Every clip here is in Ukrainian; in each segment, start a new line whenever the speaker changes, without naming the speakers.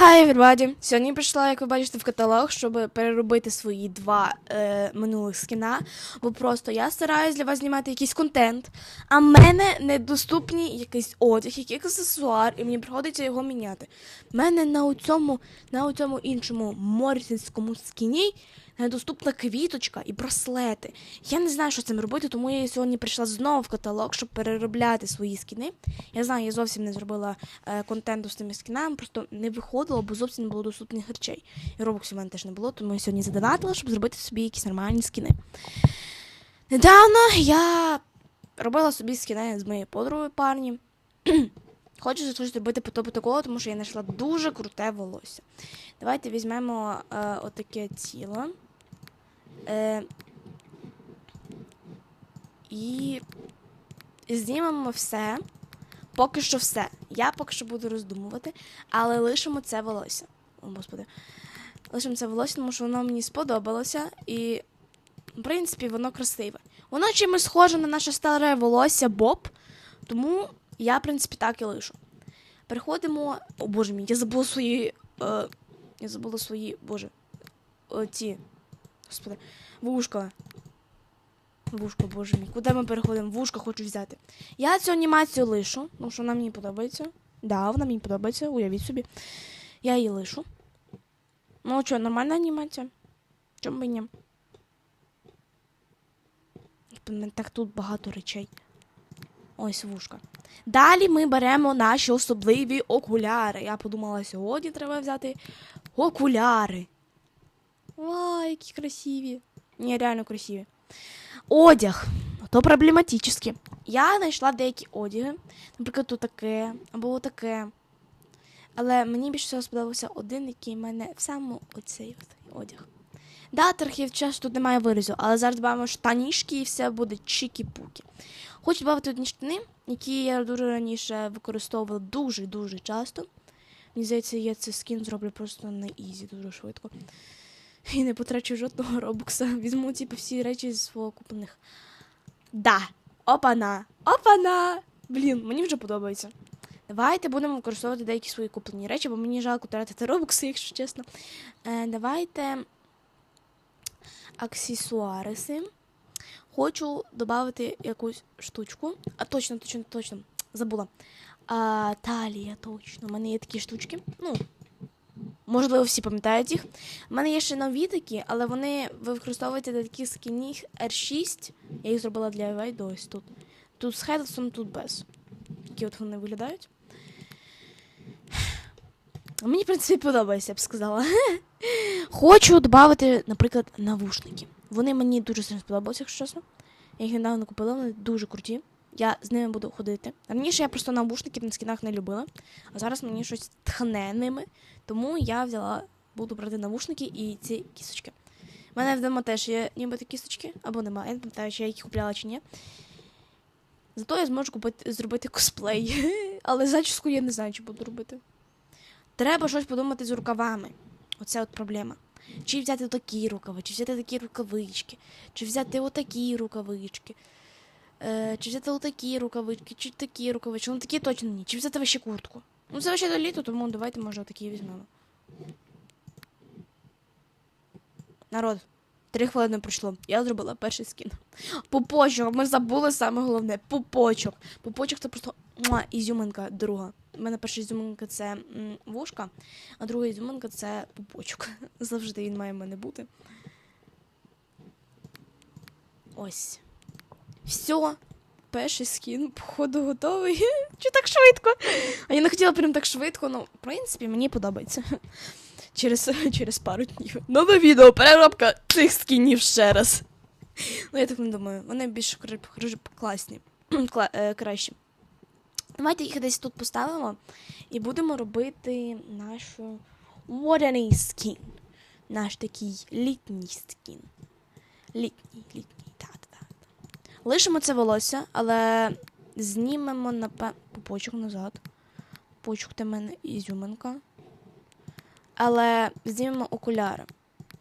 Hi, everybody! Сьогодні прийшла, як ви бачите, в каталог, щоб переробити свої два е, минулих скіна. Бо просто я стараюсь для вас знімати якийсь контент, а в мене недоступні якийсь одяг, якийсь аксесуар, і мені приходиться його міняти. У мене на цьому, на цьому іншому морсінському скіні недоступна квіточка і браслети. Я не знаю, що з цим робити, тому я сьогодні прийшла знову в каталог, щоб переробляти свої скіни. Я знаю, я зовсім не зробила е, контенту з тими скінами, просто не виходило, бо зовсім не було доступних речей. І робоксів у мене теж не було, тому я сьогодні задонатила, щоб зробити собі якісь нормальні скіни. Недавно я робила собі скіни з моєю подругою парні. Хочу зробити по тобі такого, тому що я знайшла дуже круте волосся. Давайте візьмемо е, отаке тіло. Е, і знімемо все. Поки що все. Я поки що буду роздумувати, але лишимо це волосся. О, господи. Лишимо це волосся, тому що воно мені сподобалося, і, в принципі, воно красиве. Воно чимось схоже на наше старе волосся Боб, тому я, в принципі, так і лишу. Переходимо. О, боже мій, я забула свої. Е, я забула свої. Боже. Ті. Господи. Вушка. Вушко, боже мій. Куди ми переходимо? Вушка хочу взяти. Я цю анімацію лишу, тому що вона мені подобається. Да, вона мені подобається, уявіть собі. Я її лишу. Ну, що, нормальна анімація? Чому б ні? Так тут багато речей. Ось вушка. Далі ми беремо наші особливі окуляри. Я подумала, сьогодні треба взяти окуляри. Вау, які красиві. Ні, реально красиві. Одяг. То проблематично. Я знайшла деякі одяги. Наприклад, тут таке, або таке. Але мені більше всього сподобався один, який в мене в самому оцей одяг. Да, трохи часу тут немає вирізу, але зараз додаємо штанішки і все буде чікі-пукі. Хочу додати одні штани, які я дуже раніше використовувала дуже-дуже часто. Мені здається, я цей скін зроблю просто на ізі дуже швидко. І не потрачу жодного робокса. Візьму типу, всі речі з свого куплених. Да. Опана! Опана! Блін, мені вже подобається. Давайте будемо використовувати деякі свої куплені речі, бо мені жалко тратити робокси, якщо чесно. Е, давайте аксесуариси. Хочу додати якусь штучку. А точно, точно, точно. Забула. А, талія, точно. У мене є такі штучки. Ну, можливо, всі пам'ятають їх. У мене є ще нові такі, але вони ви використовуєте для таких скінів R6. Я їх зробила для Evade, ось тут. Тут з хедлсом, тут без. Такі от вони виглядають. Мені, в принципі, подобається, я б сказала. Хочу додати, наприклад, навушники. Вони мені дуже сильно сподобалися, якщо чесно. Я їх недавно купила, вони дуже круті. Я з ними буду ходити. Раніше я просто навушники на скінах не любила, а зараз мені щось тхне ними. Тому я взяла, буду брати навушники і ці кісточки. У мене вдома теж є нібито кісточки, або немає. Я не пам'ятаю, чи я їх купляла чи ні. Зато я зможу купити, зробити косплей. Але зачіску я не знаю, чи буду робити. Треба щось подумати з рукавами. Оце от проблема. Чи взяти такі рукави, чи взяти такі рукавички, чи взяти отакі рукавички, е, чи взяти отакі рукавички, чи такі рукавички. Ну такі точно ні. Чи взяти ще куртку. Ну це ще до літа, тому давайте, може, отакі візьмемо. Народ, три хвилини пройшло. Я зробила перший скін. Пупочок, ми забули саме головне. Пупочок. Пупочок це просто муа, ізюминка друга. У мене перша ізюминка це м, вушка, а друга ізюминка це пупочок. Завжди він має в мене бути. Ось. Все. Перший скін, походу, готовий. Чи так швидко? А я не хотіла прям так швидко, ну, в принципі, мені подобається. Через, через пару днів. Нове відео, переробка цих скінів ще раз. Ну, я так не думаю. Вони більш класні. Кла- е, кращі. Давайте їх десь тут поставимо і будемо робити нашу водяний скін. Наш такий літній скін. Літній, літній. Лишимо це волосся, але знімемо напе... пупочок назад. Пупочок для мене ізюминка. Але знімемо окуляри.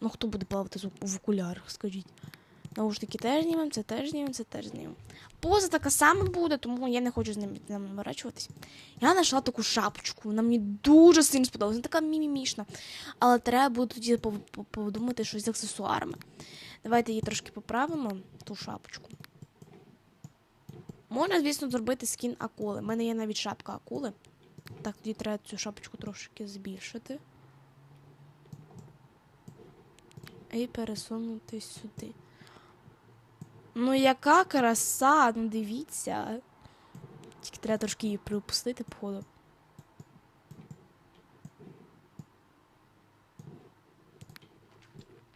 Ну, хто буде плавати в окулярах, скажіть. Наушники теж знімемо, це теж знімемо, це теж знімемо. Поза така сама буде, тому я не хочу з ним наворачуватись. Я знайшла таку шапочку, вона мені дуже сильно сподобалась. Вона така мімімішна. Але треба буде тоді подумати щось з аксесуарами. Давайте її трошки поправимо, ту шапочку. Можна, звісно, зробити скін акули. У мене є навіть шапка акули. Так, тоді треба цю шапочку трошки збільшити. І пересунути сюди. Ну, яка краса, ну дивіться. Тільки треба трошки її приопустити, походу.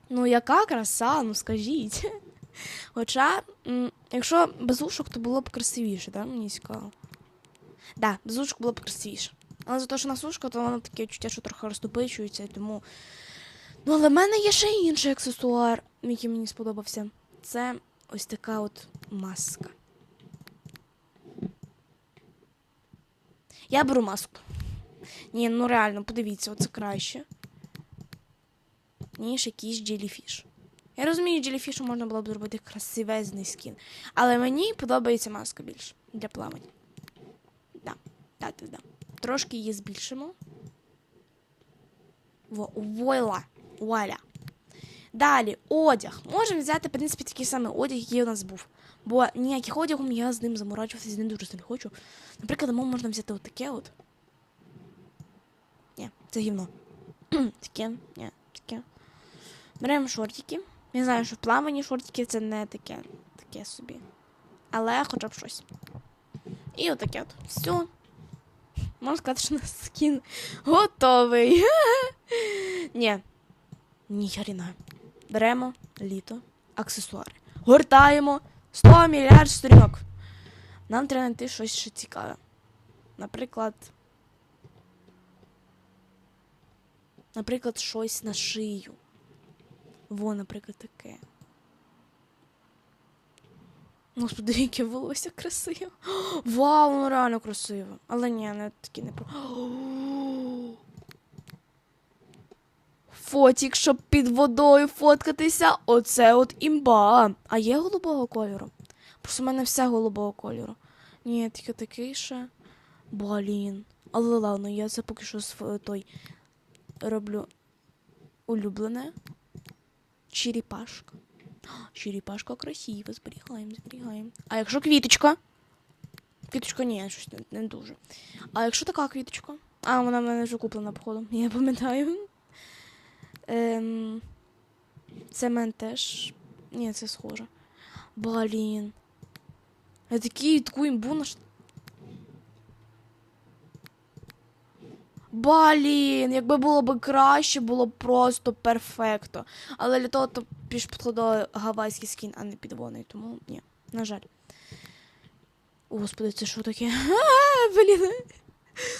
Ну, яка краса, ну скажіть. Хоча, якщо без ушок, то було б красивіше, так? Мені цікаво. Да, без ушок було б красивіше. Але за те, що на сушка, то воно таке відчуття, що трохи розтопичується, тому. Ну, але в мене є ще інший аксесуар, який мені сподобався. Це ось така от маска. Я беру маску. Ні, ну реально, подивіться, оце краще. Ніж якийсь джеліфіш. Я розумію, джеліфішу можна було б зробити красивезний скін. Але мені подобається маска більше для плавання. Да, да, да, да. Трошки її збільшимо. Во, войла. Вуаля. Далі, одяг. Можемо взяти, в принципі, такий самий одяг, який у нас був. Бо ніяких одягом я з ним заморачуватися не дуже сильно хочу. Наприклад, тому можна взяти отаке от. Ні, це гівно. таке, ні, таке. Беремо шортики. Я знаю, що в плаванні шортики це не таке, таке собі. Але хоча б щось. І отаке от. Все. Можна сказати, що у нас скін готовий. Ні. Ні, хрена. Беремо літо, аксесуари. Гортаємо 100 мільярд сторінок. Нам треба знайти щось ще цікаве. Наприклад. Наприклад, щось на шию. Во, наприклад, таке. Господи, яке волосся красиве. Вау, воно реально красиво. Але ні, не такі не про. Фотік, щоб під водою фоткатися. Оце от імба. А є голубого кольору? Просто в мене все голубого кольору. Ні, тільки такий ще. Блін. Але ладно, я це поки що той роблю улюблене. Черепашка. Черепашка красива, зберігаємо, зберігаємо. А якщо квіточка? Квіточка ні, щось не, не дуже. А якщо така квіточка? А, вона в мене вже куплена, походу. Я пам'ятаю. Ем, це в мене теж. Ні, це схоже. Блін. Я такий таку імбу наш. Блін, якби було б краще, було б просто перфекто. Але для того то більш підходило гавайський скін, а не підводний, тому ні, на жаль. Господи, це що таке? А, Блін.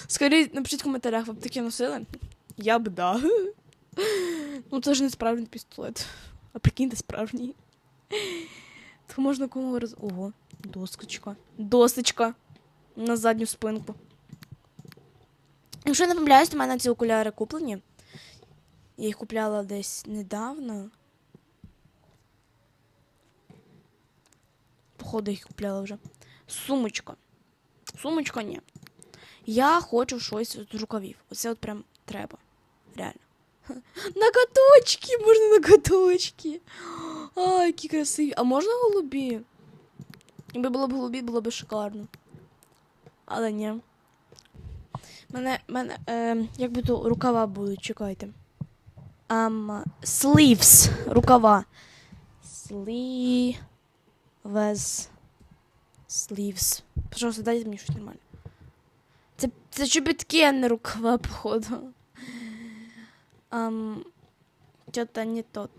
Скажіть, напишіть в коментарях, ви б таке носили? Я б да. Ну, це ж не справжній пістолет. А прикиньте, справжній. То можна кому роз... Ого, доскочка. Досочка. На задню спинку. Якщо не помиляюсь, то в мене ці окуляри куплені. Я їх купляла десь недавно. Походу, їх купляла вже. Сумочка. Сумочка ні. Я хочу щось з рукавів. Оце от прям треба. Реально. Ноготочки! Можна ноготочки. Ай, які красиві. А можна голубі? Якби було б голубі, було б шикарно. Але ні. Мене, мене, е, як би то рукава будуть, чекайте. Um, sleeves, рукава. Sleeves. Sleeves. Пожалуйста, дайте мені щось нормальне. Це, це чобітки, а не рукава, походу. Um, Что-то не тот.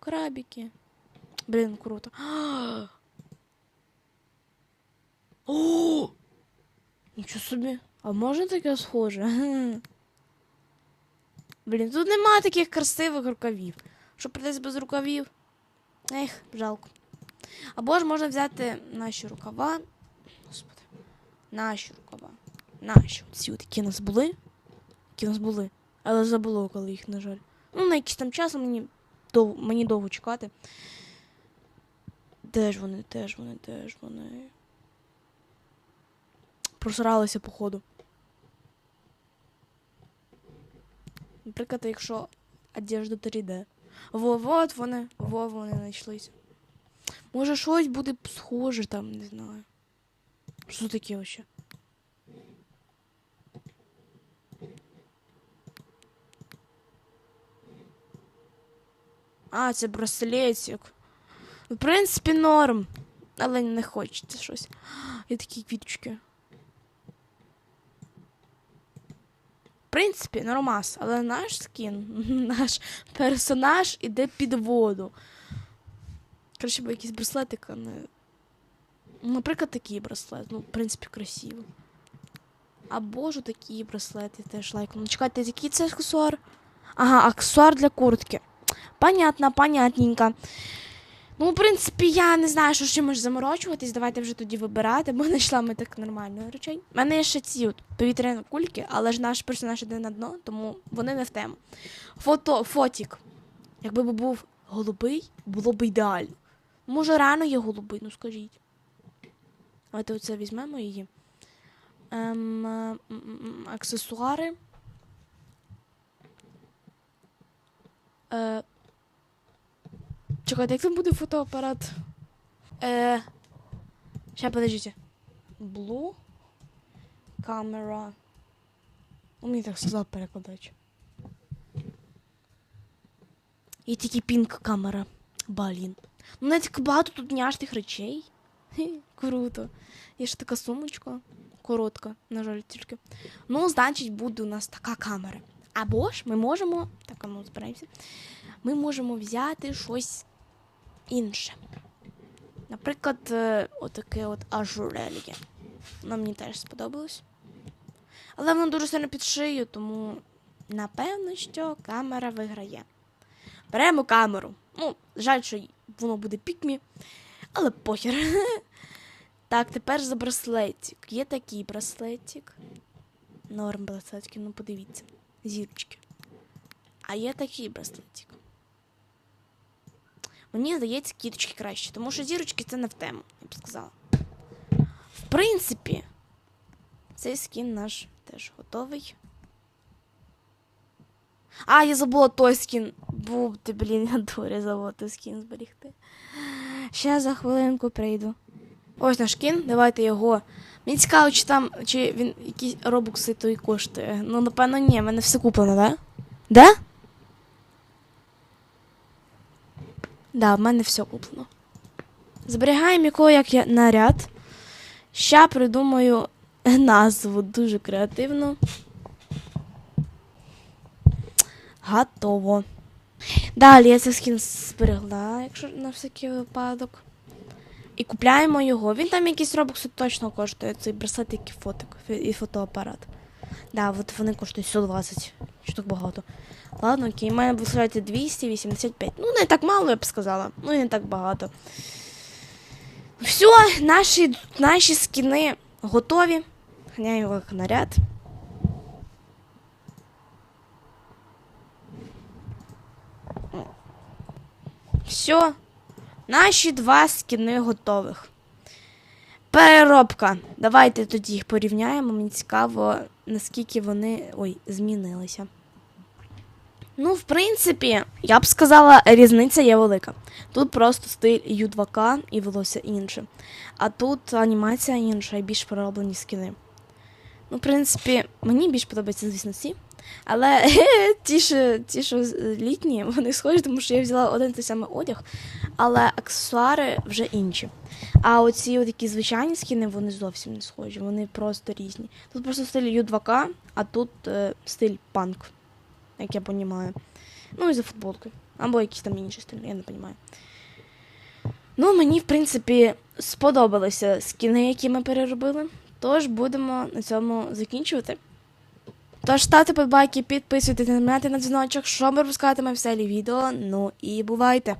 Крабики. Блин, круто. О! Нічого собі. А можна таке схоже? Блін, тут нема таких красивих рукавів. Що прийдеться без рукавів? Ех, жалко. Або ж можна взяти наші рукава. Господи. Наші рукава. Наші. Ці от, які у нас були. Які у нас були. Але забуло, коли їх, на жаль. Ну, на якийсь там час мені, дов... мені довго чекати. Де ж вони, де ж вони, де ж вони? Просралися, походу. Наприклад, якщо одежда 3D. Во, вот вони, во, вони знайшлися. Може щось буде схоже там, не знаю. Що таке вообще? А, це браслетик. В принципі, норм. Але не хочеться щось. І такі квіточки. Принципі, нормас, але наш скін, наш персонаж іде під воду. Краще б якийсь браслетик, а не. Ну, Наприклад, такий браслет. Ну, в принципі, красиво. Або ж такі браслети теж лайкну. Ну, чекайте, який це аксесуар? Ага, аксесуар для куртки. Понятно, понятненько. Ну, в принципі, я не знаю, що з чимось заморочуватись. Давайте вже тоді вибирати, бо знайшла ми так нормально речей. У мене є ще ці от повітряні кульки, але ж наш персонаж іде на дно, тому вони не в тему. Фото, фотік. Якби був голубий, було б ідеально. Може, рано є голубий, ну скажіть. Давайте оце візьмемо її. Ем, е, м, м, м, аксесуари. Е, чекайте, як там буде фотоапарат? Е, Ща, подождите. Blue camera. Ну, мені так сказав перекладач. І тільки пінк камера. Блін. Ну, так багато тут няшних речей. Хе, Круто. Є ще така сумочка. Коротка, на жаль, тільки. Ну, значить, буде у нас така камера. Або ж ми можемо. Так, ну збираємося. Ми можемо взяти щось інше. Наприклад, е, отаке от ажурельє. Воно мені теж сподобалось. Але воно дуже сильно під шию, тому напевно, що камера виграє. Беремо камеру. Ну, жаль, що воно буде пікмі, але похер. Так, тепер за браслетик. Є такий браслетик. Норм браслетики, ну подивіться. Зірочки. А є такий браслетик. Мені здається, кіточки краще, тому що зірочки це не в тему, я б сказала. В принципі, цей скін наш теж готовий. А, я забула той скін. Був ти, блін, я дурі забула той скін зберігти. Ще за хвилинку прийду. Ось наш кін, давайте його. Мені цікаво, чи там, чи він якісь робукси той коштує. Ну, напевно, ні, в мене все куплено, да? Да? Да, в мене все куплено. Зберігаємо якого як я наряд. Ща придумаю назву дуже креативно. Готово. Далі я цей скін зберегла, якщо на всякий випадок. І купляємо його. Він там якісь робокси точно коштує. Цей браслет і фотик і фотоапарат. Да, от вони коштують 120. Штук багато. Ладно, окей, має виставляти 285. Ну, не так мало, я б сказала. Ну не так багато. Все, наші, наші скіни готові. Ганяю як наряд. Все. Наші два скіни готових. Переробка. Давайте тоді їх порівняємо. Мені цікаво, наскільки вони ой, змінилися. Ну, в принципі, я б сказала, різниця є велика. Тут просто стиль U2K і волосся інше. А тут анімація інша і більш перероблені скіни. Ну, в принципі, мені більш подобаються, звісно, ці. Але ті, що, ті, що літні, вони схожі, тому що я взяла один той самий одяг, але аксесуари вже інші. А оці от такі звичайні скіни, вони зовсім не схожі, вони просто різні. Тут просто стиль U2K, а тут е, стиль панк, як я розумію. Ну і за футболкою. Або якийсь там інший стиль, я не розумію. Ну, мені, в принципі, сподобалися скіни, які ми переробили. Тож будемо на цьому закінчувати. Тож ставте подбайки, підписуйтесь, нажимайте на дзвіночок, щоб ми пропускатиме все лі відео. Ну і бувайте!